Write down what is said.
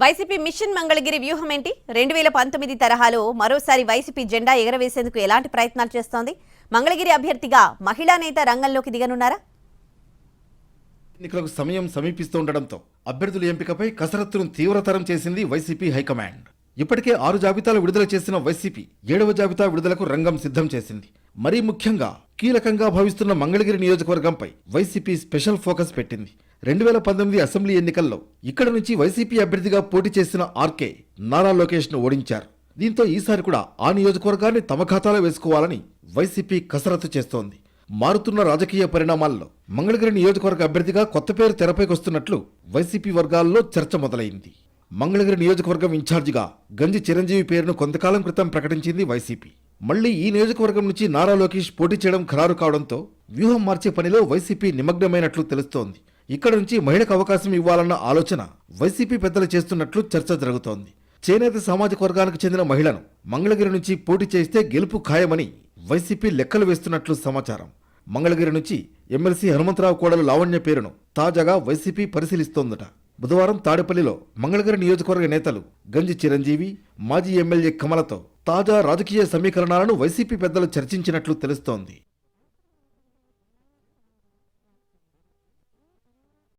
YCP machine Mangalagiri వ్యూహం ఏంటి? రెండు వేల పంతొమ్మిది తరహాలో మరోసారి వైసీపీ జెండా ఎగరవేసేందుకు ఎలాంటి ప్రయత్నాలు చేస్తోంది? మంగళగిరి అభ్యర్థిగా మహిళా నేత రంగంలోకి దిగనున్నారా? ఎన్నికలకు సమయం సమీపిస్తుండటంతో అభ్యర్థుల ఎంపికపై కసరత్తును తీవ్రతరం చేసింది వైసీపీ హైకమాండ్. ఇప్పటికే ఆరు జాబితాలు విడుదల చేసిన వైసీపీ ఏడవ జాబితా విడుదలకు రంగం సిద్ధం చేసింది. మరీ ముఖ్యంగా కీలకంగా భావిస్తున్న మంగళగిరి నియోజకవర్గంపై వైసీపీ స్పెషల్ ఫోకస్ పెట్టింది. రెండు వేల పంతొమ్మిది అసెంబ్లీ ఎన్నికల్లో ఇక్కడ నుంచి వైసీపీ అభ్యర్థిగా పోటీ చేసిన ఆర్కే నారా లోకేష్ను ఓడించారు. దీంతో ఈసారి కూడా ఆ నియోజకవర్గాన్ని తమ ఖాతాలో వేసుకోవాలని వైసీపీ కసరత్తు చేస్తోంది. మారుతున్న రాజకీయ పరిణామాల్లో మంగళగిరి నియోజకవర్గ అభ్యర్థిగా కొత్త పేరు తెరపైకొస్తున్నట్లు వైసీపీ వర్గాల్లో చర్చ మొదలైంది. మంగళగిరి నియోజకవర్గం ఇన్ఛార్జిగా గంజి చిరంజీవి పేరును కొంతకాలం క్రితం ప్రకటించింది వైసీపీ. మళ్ళీ ఈ నియోజకవర్గం నుంచి నారా లోకేష్ పోటీ చేయడం ఖరారు కావడంతో వ్యూహం మార్చే పనిలో వైసీపీ నిమగ్నమైనట్లు తెలుస్తోంది. ఇక్కడ నుంచి మహిళకు అవకాశం ఇవ్వాలన్న ఆలోచన వైసీపీ పెద్దలు చేస్తున్నట్లు చర్చ జరుగుతోంది. చేనేత సామాజిక వర్గానికి చెందిన మహిళను మంగళగిరి నుంచి పోటీ చేస్తే గెలుపు ఖాయమని వైసీపీ లెక్కలు వేస్తున్నట్లు సమాచారం. మంగళగిరి నుంచి ఎమ్మెల్సీ హనుమంతరావు కోడలు లావణ్య పేరును తాజాగా వైసీపీ పరిశీలిస్తోందట. బుధవారం తాడేపల్లిలో మంగళగిరి నియోజకవర్గ నేతలు గంజి చిరంజీవి మాజీ ఎమ్మెల్యే కమలతో తాజా రాజకీయ సమీకరణాలను వైసీపీ పెద్దలు చర్చించినట్లు తెలుస్తోంది.